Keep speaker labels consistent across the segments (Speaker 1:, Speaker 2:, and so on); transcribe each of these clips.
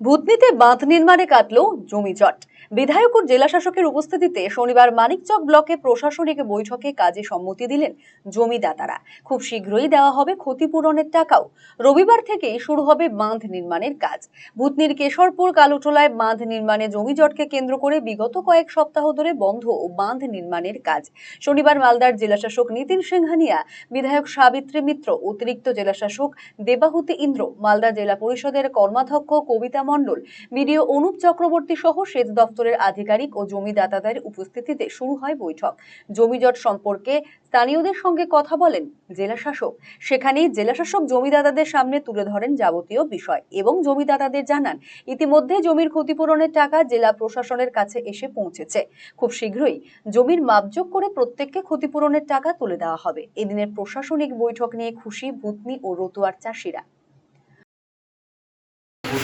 Speaker 1: ভূতনিতে বাঁধ নির্মাণে কাটল জমি জট। বিধায়ক ও জেলা শাসকের উপস্থিতিতে শনিবার মানিকচক ব্লকে প্রশাসনিক বৈঠকে কাজে সম্মতি দিলেন জমিদাতারা। খুব শীঘ্রই দেওয়া হবে ক্ষতিপূরণের টাকাও। রবিবার থেকেই শুরু হবে বাঁধ নির্মাণের কাজ। ভূতনির কেশরপুর কালুটোলায় বাঁধ নির্মাণে জমি জটকে কেন্দ্র করে বিগত কয়েক সপ্তাহ ধরে বন্ধ ও বাঁধ নির্মাণের কাজ। শনিবার মালদার জেলাশাসক নিতিন সিংহানিয়া, বিধায়ক সাবিত্রী মিত্র, অতিরিক্ত জেলাশাসক দেবাহুতি ইন্দ্র, মালদা জেলা পরিষদের কর্মাধ্যক্ষ কবিতা মণ্ডল, বিডিও অনুপ চক্রবর্তী সহ সেচ দপ্তরের আধিকারিক ও জমিদাতাদের উপস্থিতিতে শুরু হয় বৈঠক। জমিজট সম্পর্কে স্থানীয়দের সঙ্গে কথা বলেন জেলাশাসক সেখানেই জেলাশাসক জমিদাতাদের সামনে তুলে ধরেন যাবতীয় বিষয় এবং জমিদাতাদের জানান, ইতিমধ্যে জমির ক্ষতিপূরণের টাকা জেলা প্রশাসনের কাছে এসে পৌঁছেছে। খুব শীঘ্রই জমির মাপযোগ করে প্রত্যেককে ক্ষতিপূরণের টাকা তুলে দেওয়া হবে। এদিনের প্রশাসনিক বৈঠক নিয়ে খুশি ভূতনি ও রতুয়ার চাষিরা।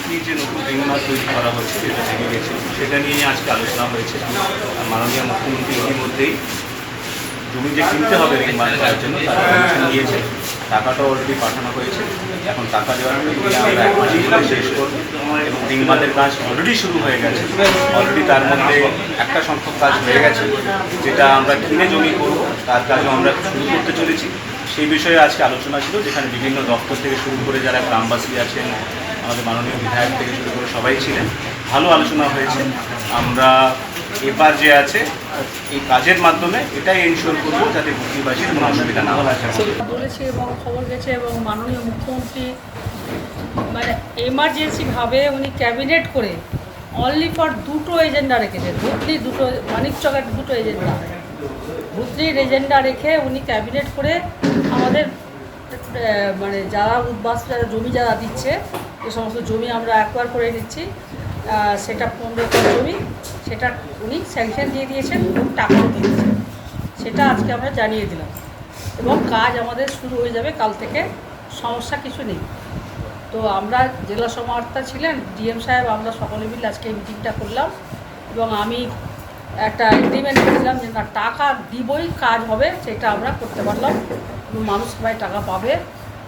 Speaker 2: ভর্তি যে নতুন রিংমার তৈরি করা হচ্ছে যেটা ভেঙে গেছে। সেটা নিয়ে আজকে আলোচনা হয়েছে। মাননীয় মুখ্যমন্ত্রী ইতিমধ্যেই জমি যে কিনতে হবে রিংমার করার জন্য তার পারমিশন দিয়েছে টাকাটা অলরেডি পাঠানো হয়েছে। এখন টাকা দেওয়ার আমরা শেষ করব। এবং রিংমাদের কাজ অলরেডি শুরু হয়ে গেছে। অলরেডি তার মধ্যে একটা সংখ্যক কাজ হয়ে গেছে, যেটা আমরা কিনে জমি করব, তার কাজও আমরা শুরু করতে চলেছি। সেই বিষয়ে আজকে আলোচনা ছিল, যেখানে বিভিন্ন দপ্তর থেকে শুরু করে যারা গ্রামবাসী আছেন আমাদের মাননীয় বিধায়ক থেকে শুরু করে সবাই ছিলেন। ভালো আলোচনা হয়েছে। আমরা এবার যে আছে, এই কাজের মাধ্যমে এটাই এনশিওর করব যাতে ভুক্তিবাসীর কোনো অসুবিধা না হয়।
Speaker 3: বলেছে এবং খবর গেছে এবং মাননীয় মুখ্যমন্ত্রী মানে এমার্জেন্সিভাবে উনি ক্যাবিনেট করে অনলি ফর দুটো এজেন্ডা রেখেছেন ভুতলি দুটো মানিকচকের দুটো এজেন্ডা ভুতলির এজেন্ডা রেখে উনি ক্যাবিনেট করে আমাদের মানে যারা উদ্বাস যারা জমি যারা দিচ্ছে যে সমস্ত জমি আমরা অ্যাকোয়ার করে নিচ্ছি সেটা পনেরো একর জমি, সেটা উনি স্যাংশন দিয়ে দিয়েছেন এবং টাকাও দিয়েছেন। সেটা আজকে আমরা জানিয়ে দিলাম। এবং কাজ আমাদের শুরু হয়ে যাবে কাল থেকে, সমস্যা কিছু নেই। তো আমরা জেলা সমাহর্তা ছিলেন, ডিএম সাহেব, আমরা সকলে মিলে আজকে মিটিংটা করলাম। এবং আমি একটা এগ্রিমেন্ট করেছিলাম যে না, টাকা দিবই কাজ হবে, সেটা আমরা করতে পারলাম। মানুষ সবাই টাকা পাবে।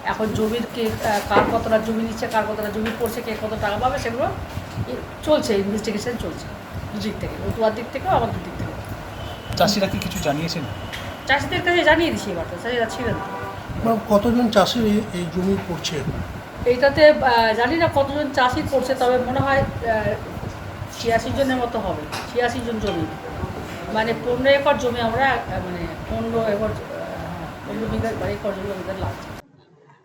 Speaker 3: এখন জমির কে কার কতটা জমি নিচ্ছে কার কতটা জমি পড়ছে কে কত টাকা পাবে সেগুলো চলছে ইনভেস্টিগেশন চলছে দুদিক থেকে রতুয়ার দিক থেকেও আমাদের দিক থেকে
Speaker 4: চাষিরা কি কিছু জানিয়েছেন?
Speaker 3: চাষিদের কাছে জানিয়ে দিচ্ছি এবার তো চাষিরা ছিলেন না।
Speaker 5: কতজন চাষির এই- জমি পড়ছে?
Speaker 3: এইটাতে জানি না কতজন চাষি করছে তবে মনে হয় ছিয়াশি জনের মতো হবে ছিয়াশি জন জমি। মানে পনেরো একর জমি আমরা মানে পনেরো একর পনেরো বিঘা বা একর জমি আমাদের লাগছে।